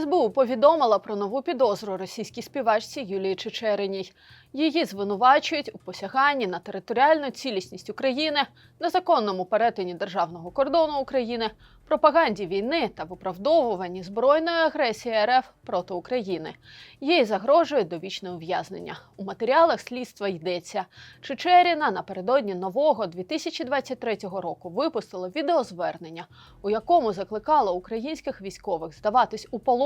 СБУ повідомила про нову підозру російській співачці Юлії Чечериній. Її звинувачують у посяганні на територіальну цілісність України, незаконному перетині державного кордону України, пропаганді війни та виправдовуванні збройної агресії РФ проти України. Їй загрожує довічне ув'язнення. У матеріалах слідства йдеться. Чечеріна напередодні нового 2023 року випустила відеозвернення, у якому закликала українських військових здаватись у полон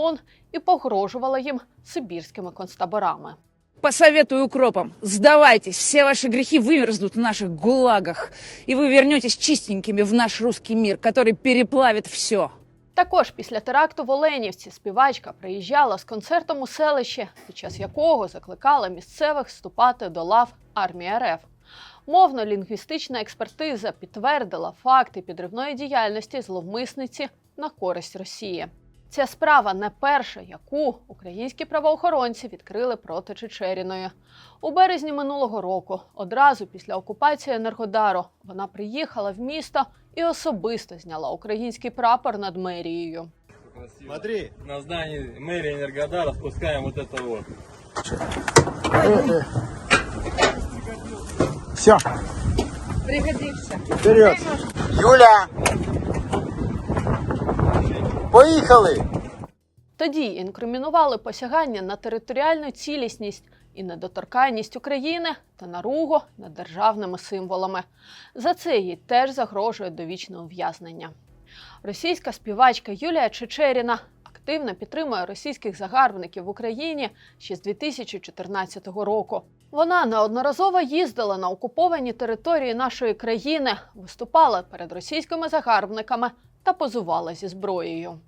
і погрожувала їм сибірськими концтаборами. Посоветую укропам, сдавайтесь, все ваши грехи вымерзнут в наших гулагах, и вы вернетесь чистенькими в наш русский мир, который переплавит все. Також після теракту в Оленівці співачка приїжджала з концертом у селище, під час якого закликала місцевих вступати до лав армії РФ. Мовно-лінгвістична експертиза підтвердила факти підривної діяльності зловмисниці на користь Росії. Ця справа не перша, яку українські правоохоронці відкрили проти Чечеріної. У березні минулого року, одразу після окупації Енергодару, вона приїхала в місто і особисто зняла український прапор над мерією. Красиво. Смотри. На здании мэрии Энергодара спускаем вот это вот. Все, Пригодится. вперед. Юля! Поїхали! Тоді інкримінували посягання на територіальну цілісність і недоторканність України та наругу над державними символами. За це їй теж загрожує довічне ув'язнення. Російська співачка Юлія Чечеріна активно підтримує російських загарбників в Україні ще з 2014 року. Вона неодноразово їздила на окуповані території нашої країни, виступала перед російськими загарбниками та позувала зі зброєю.